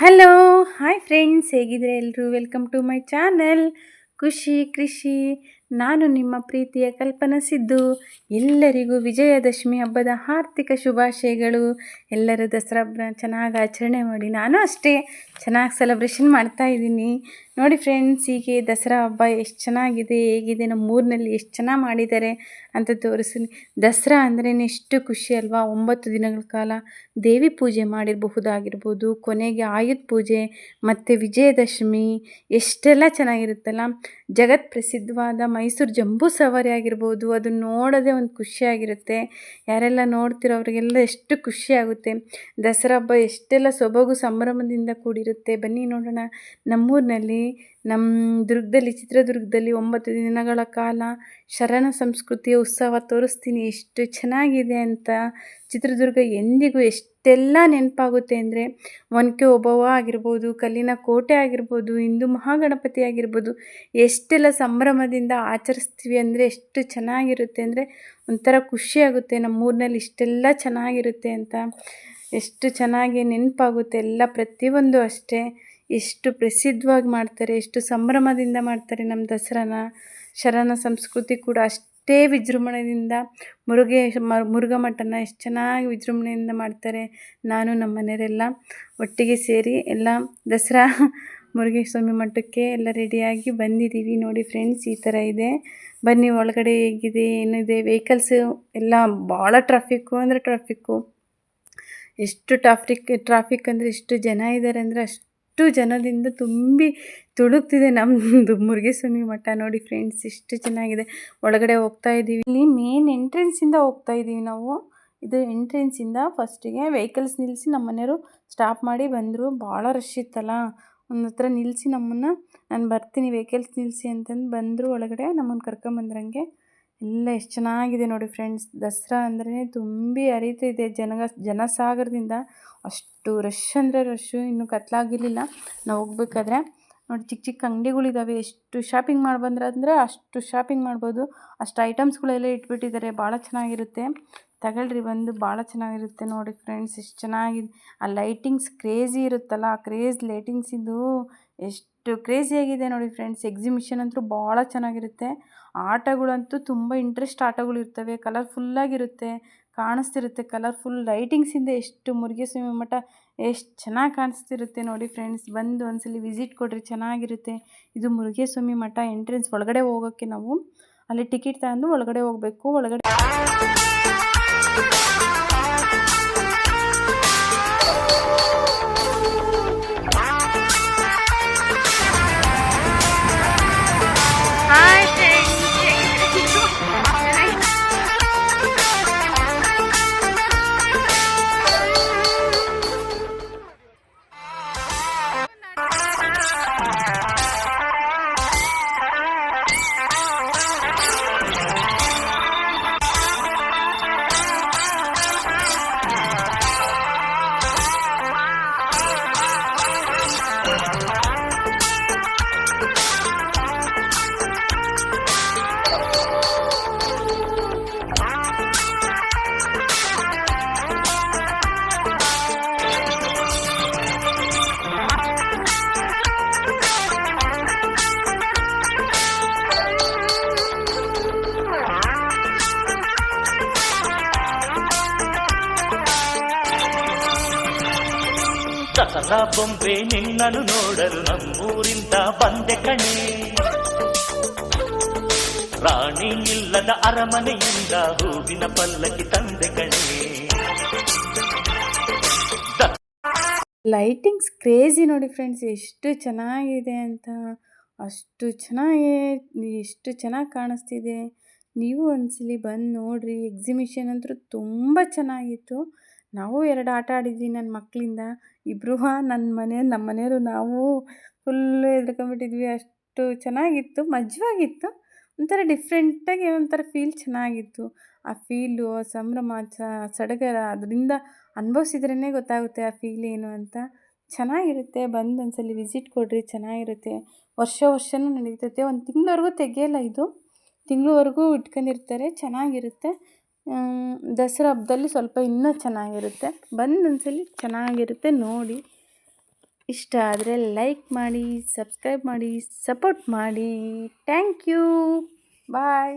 Hello hi friends ಹೇಗಿದ್ರೆ ಎಲ್ಲರೂ welcome to my channel ಖುಷಿ ಕೃಷಿ. ನಾನು ನಿಮ್ಮ ಪ್ರೀತಿಯ ಕಲ್ಪನಾ ಸಿದ್ದು. ಎಲ್ಲರಿಗೂ ವಿಜಯದಶಮಿ ಹಬ್ಬದ ಆರ್ಥಿಕ ಶುಭಾಶಯಗಳು. ಎಲ್ಲರೂ ದಸರಾ ಚೆನ್ನಾಗಿ ಆಚರಣೆ ಮಾಡಿ. ನಾನು ಅಷ್ಟೇ ಚೆನ್ನಾಗಿ ಸೆಲೆಬ್ರೇಷನ್ ಮಾಡ್ತಾ ಇದ್ದೀನಿ. ನೋಡಿ ಫ್ರೆಂಡ್ಸ್ ಹೀಗೆ ದಸರಾ ಹಬ್ಬ ಎಷ್ಟು ಚೆನ್ನಾಗಿದೆ, ಹೇಗಿದೆ ನಮ್ಮ ಊರಿನಲ್ಲಿ ಎಷ್ಟು ಚೆನ್ನಾಗಿ ಮಾಡಿದ್ದಾರೆ ಅಂತ ತೋರಿಸ್ತೀನಿ ದಸರಾ ಅಂದ್ರೇ ಎಷ್ಟು ಖುಷಿ ಅಲ್ವಾ? ಒಂಬತ್ತು ದಿನಗಳ ಕಾಲ ದೇವಿ ಪೂಜೆ ಮಾಡಿರಬಹುದಾಗಿರ್ಬೋದು, ಕೊನೆಗೆ ಆಯುಧ ಪೂಜೆ, ಮತ್ತು ವಿಜಯದಶಮಿ, ಎಷ್ಟೆಲ್ಲ ಚೆನ್ನಾಗಿರುತ್ತಲ್ಲ? ಜಗತ್ ಪ್ರಸಿದ್ಧವಾದ ಮೈಸೂರು ಜಂಬೂ ಸವಾರಿ ಆಗಿರ್ಬೋದು ಅದನ್ನು ನೋಡೋದೇ ಒಂದು ಖುಷಿಯಾಗಿರುತ್ತೆ ಯಾರೆಲ್ಲ ನೋಡ್ತಿರೋ ಅವರಿಗೆಲ್ಲ ಎಷ್ಟು ಖುಷಿಯಾಗುತ್ತೆ ದಸರಾ ಹಬ್ಬ ಎಷ್ಟೆಲ್ಲ ಸೊಬಗು ಸಂಭ್ರಮದಿಂದ ಕೂಡಿರುತ್ತೆ. ಬನ್ನಿ ನೋಡೋಣ ನಮ್ಮೂರಿನಲ್ಲಿ ನಮ್ಮ ದುರ್ಗದಲ್ಲಿ, ಚಿತ್ರದುರ್ಗದಲ್ಲಿ ಒಂಬತ್ತು ದಿನಗಳ ಕಾಲ ಶರಣ ಸಂಸ್ಕೃತಿಯ ಉತ್ಸವ ತೋರಿಸ್ತೀನಿ. ಎಷ್ಟು ಚೆನ್ನಾಗಿದೆ ಅಂತ. ಚಿತ್ರದುರ್ಗ ಎಂದಿಗೂ ಎಷ್ಟೆಲ್ಲ ನೆನಪಾಗುತ್ತೆ ಅಂದರೆ ಒನಕೆ ಓಬವ್ವ ಆಗಿರ್ಬೋದು, ಕಲ್ಲಿನ ಕೋಟೆ ಆಗಿರ್ಬೋದು, ಹಿಂದೂ ಮಹಾಗಣಪತಿ ಆಗಿರ್ಬೋದು, ಎಷ್ಟೆಲ್ಲ ಸಂಭ್ರಮದಿಂದ ಆಚರಿಸ್ತೀವಿ ಅಂದರೆ ಎಷ್ಟು ಚೆನ್ನಾಗಿರುತ್ತೆ ಅಂದರೆ ಒಂಥರ ಖುಷಿಯಾಗುತ್ತೆ. ನಮ್ಮೂರಿನಲ್ಲಿ ಇಷ್ಟೆಲ್ಲ ಚೆನ್ನಾಗಿರುತ್ತೆ ಅಂತ. ಎಷ್ಟು ಚೆನ್ನಾಗಿ ನೆನಪಾಗುತ್ತೆ. ಎಲ್ಲ ಪ್ರತಿಯೊಂದು ಅಷ್ಟೇ. ಎಷ್ಟು ಪ್ರಸಿದ್ಧವಾಗಿ ಮಾಡ್ತಾರೆ, ಎಷ್ಟು ಸಂಭ್ರಮದಿಂದ ಮಾಡ್ತಾರೆ ನಮ್ಮ ದಸರಾನ. ಶರಣ ಸಂಸ್ಕೃತಿ ಕೂಡ ಅಷ್ಟೇ ವಿಜೃಂಭಣೆಯಿಂದ ಮುರುಘೆ ಮುರುಘಾ ಮಠನ ಎಷ್ಟು ಚೆನ್ನಾಗಿ ವಿಜೃಂಭಣೆಯಿಂದ ಮಾಡ್ತಾರೆ. ನಾನು, ನಮ್ಮ ಮನೆಯವರೆಲ್ಲ ಒಟ್ಟಿಗೆ ಸೇರಿ ಎಲ್ಲ ದಸರಾ ಮುರುಘೇಶ ಸ್ವಾಮಿ ಮಠಕ್ಕೆ ಎಲ್ಲ ರೆಡಿಯಾಗಿ ಬಂದಿದ್ದೀವಿ. ನೋಡಿ ಫ್ರೆಂಡ್ಸ್, ಈ ಥರ ಇದೆ. ಬನ್ನಿ, ಒಳಗಡೆ ಹೇಗಿದೆ, ಏನಿದೆ? ವೆಹಿಕಲ್ಸು ಎಲ್ಲ ಭಾಳ ಟ್ರಾಫಿಕ್ಕು ಅಂದರೆ ಟ್ರಾಫಿಕ್ಕು. ಎಷ್ಟು ಟ್ರಾಫಿಕ್ ಟ್ರಾಫಿಕ್ ಅಂದರೆ ಎಷ್ಟು ಜನ ಇದ್ದಾರೆ ಅಂದರೆ ಅಷ್ಟು ಜನದಿಂದ ತುಂಬಿ ತುಳುಕ್ತಿದೆ ನಮ್ಮದು ಮುರುಗೇಸ್ವಾಮಿ ಮಠ. ನೋಡಿ ಫ್ರೆಂಡ್ಸ್ ಎಷ್ಟು ಚೆನ್ನಾಗಿದೆ. ಒಳಗಡೆ ಹೋಗ್ತಾ ಇದ್ದೀವಿ. ಇಲ್ಲಿ ಮೇನ್ ಎಂಟ್ರೆನ್ಸಿಂದ ಹೋಗ್ತಾ ಇದ್ದೀವಿ ನಾವು. ಇದು ಎಂಟ್ರೆನ್ಸಿಂದ ಫಸ್ಟಿಗೆ ವೆಹಿಕಲ್ಸ್ ನಿಲ್ಲಿಸಿ ನಮ್ಮ ಮನೆಯವರು ಸ್ಟಾಪ್ ಮಾಡಿ ಬಂದರು. ಭಾಳ ರಶ್ ಇತ್ತಲ್ಲ. ಒಂದು ಹತ್ರ ನಿಲ್ಲಿಸಿ ನಮ್ಮನ್ನು, ನಾನು ಬರ್ತೀನಿ ವೆಹಿಕಲ್ಸ್ ನಿಲ್ಲಿಸಿ ಅಂತಂದು ಬಂದರು ಒಳಗಡೆ. ನಮ್ಮನ್ನು ಕರ್ಕೊಂಬಂದ್ರಂಗೆ ಎಲ್ಲ ಎಷ್ಟು ಚೆನ್ನಾಗಿದೆ ನೋಡಿ ಫ್ರೆಂಡ್ಸ್ ದಸರಾ ಅಂದ್ರೆ ತುಂಬಿ ಅರಿತಿದೆ. ಜನಗ, ಜನಸಾಗರದಿಂದ ಅಷ್ಟು ರಶ್ ಅಂದರೆ ರಶ್ಶು ಇನ್ನೂ ಕತ್ಲಾಗಿರಲಿಲ್ಲ. ನಾವು ಹೋಗ್ಬೇಕಾದ್ರೆ ನೋಡಿ ಚಿಕ್ಕ ಚಿಕ್ಕ ಅಂಗಡಿಗಳಿದ್ದಾವೆ ಎಷ್ಟು ಶಾಪಿಂಗ್ ಮಾಡಿ ಬಂದ್ರೆ ಅಂದರೆ ಅಷ್ಟು ಶಾಪಿಂಗ್ ಮಾಡ್ಬೋದು. ಅಷ್ಟು ಐಟಮ್ಸ್ಗಳೆಲ್ಲ ಇಟ್ಬಿಟ್ಟಿದ್ದಾರೆ ಭಾಳ ಚೆನ್ನಾಗಿರುತ್ತೆ. ತಗೊಳ್ರಿ, ಬಂದು ಭಾಳ ಚೆನ್ನಾಗಿರುತ್ತೆ ನೋಡಿ ಫ್ರೆಂಡ್ಸ್ ಎಷ್ಟು ಚೆನ್ನಾಗಿದೆ ಆ ಲೈಟಿಂಗ್ಸ್ ಕ್ರೇಜಿ ಇರುತ್ತಲ್ಲ, ಆ ಕ್ರೇಜ್ ಲೈಟಿಂಗ್ಸಿಂದು ಎಷ್ಟು ಕ್ರೇಜಿಯಾಗಿದೆ ನೋಡಿ ಫ್ರೆಂಡ್ಸ್. ಎಕ್ಸಿಬಿಷನ್ ಅಂತೂ ಭಾಳ ಚೆನ್ನಾಗಿರುತ್ತೆ. ಆಟಗಳಂತೂ ತುಂಬ ಇಂಟ್ರೆಸ್ಟ್ ಆಟಗಳು ಇರ್ತವೆ. ಕಲರ್ಫುಲ್ಲಾಗಿರುತ್ತೆ ಕಾಣಿಸ್ತಿರುತ್ತೆ. ಕಲರ್ಫುಲ್ ಲೈಟಿಂಗ್ಸಿಂದ ಎಷ್ಟು ಮುರುಗೇಸ್ವಾಮಿ ಮಠ ಎಷ್ಟು ಚೆನ್ನಾಗಿ ಕಾಣಿಸ್ತಿರುತ್ತೆ ನೋಡಿ ಫ್ರೆಂಡ್ಸ್. ಬಂದು ಒಂದ್ಸಲ ವಿಸಿಟ್ ಕೊಡ್ರಿ, ಚೆನ್ನಾಗಿರುತ್ತೆ. ಇದು ಮುರುಗೇಸ್ವಾಮಿ ಮಠ ಎಂಟ್ರೆನ್ಸ್ ಒಳಗಡೆ ಹೋಗೋಕ್ಕೆ ನಾವು ಅಲ್ಲಿ ಟಿಕೆಟ್ ತಗೊಂಡು ಒಳಗಡೆ ಹೋಗಬೇಕು. ಒಳಗಡೆ ದಸರಾ ಬೊಂಬೆ ನಿನ್ನನ್ನು ನೋಡಲು ನಮ್ಮೂರಿಂದ ಬಂದೆ ಕಣೆ. ರಾಣಿ ಇಲ್ಲದ ಅರಮನೆಯಿಂದ ಹೂವಿನ ಪಲ್ಲಕ್ಕಿ ತಂದೆ ಲೈಟಿಂಗ್ಸ್ ಕ್ರೇಜಿ ನೋಡಿ ಫ್ರೆಂಡ್ಸ್ ಎಷ್ಟು ಚೆನ್ನಾಗಿದೆ ಅಂತ, ಅಷ್ಟು ಚೆನ್ನಾಗಿ, ಎಷ್ಟು ಚೆನ್ನಾಗಿ ಕಾಣಿಸ್ತಿದೆ. ನೀವು ಒಂದ್ಸಲಿ ಬಂದು ನೋಡಿರಿ ಎಕ್ಸಿಬಿಷನ್ ಅಂತೂ ತುಂಬ ಚೆನ್ನಾಗಿತ್ತು. ನಾವು ಎರಡು ಆಟ ಆಡಿದ್ವಿ ನನ್ನ ಮಕ್ಕಳಿಂದ ಇಬ್ಬರು ನನ್ನ ಮನೆ ನಮ್ಮ ಮನೆಯವರು ನಾವು ಫುಲ್ಲು ಹೆದ್ರ್ಕೊಂಬಿಟ್ಟಿದ್ವಿ ಅಷ್ಟು ಚೆನ್ನಾಗಿತ್ತು, ಮಜವಾಗಿತ್ತು. ಒಂಥರ ಡಿಫ್ರೆಂಟಾಗಿ ಒಂಥರ ಫೀಲ್ ಚೆನ್ನಾಗಿತ್ತು. ಆ ಫೀಲು ಸಂಭ್ರಮ ಸಡಗರ ಅದರಿಂದ ಅನುಭವಿಸಿದ್ರೇ ಗೊತ್ತಾಗುತ್ತೆ ಆ ಫೀಲ್ ಏನು ಅಂತ. ಚೆನ್ನಾಗಿರುತ್ತೆ, ಬಂದು ಒಂದ್ಸಲ ವಿಸಿಟ್ ಕೊಡಿರಿ, ಚೆನ್ನಾಗಿರುತ್ತೆ. ವರ್ಷ ವರ್ಷವೂ ನಡೀತೈತೆ. ಒಂದು ತಿಂಗಳವರೆಗೂ ತೆಗೆಯಲ್ಲ ಇದು. ತಿಂಗಳವರೆಗೂ ಇಟ್ಕೊಂಡಿರ್ತಾರೆ, ಚೆನ್ನಾಗಿರುತ್ತೆ. ದಸರಾ ಹಬ್ದಲ್ಲಿ ಸ್ವಲ್ಪ ಇನ್ನೂ ಚೆನ್ನಾಗಿರುತ್ತೆ. ಬಂದು ಚೆನ್ನಾಗಿರುತ್ತೆ ನೋಡಿ. ಇಷ್ಟ ಆದರೆ ಲೈಕ್ ಮಾಡಿ ಸಬ್ಸ್ಕ್ರೈಬ್ ಮಾಡಿ ಸಪೋರ್ಟ್ ಮಾಡಿ. Thank you bye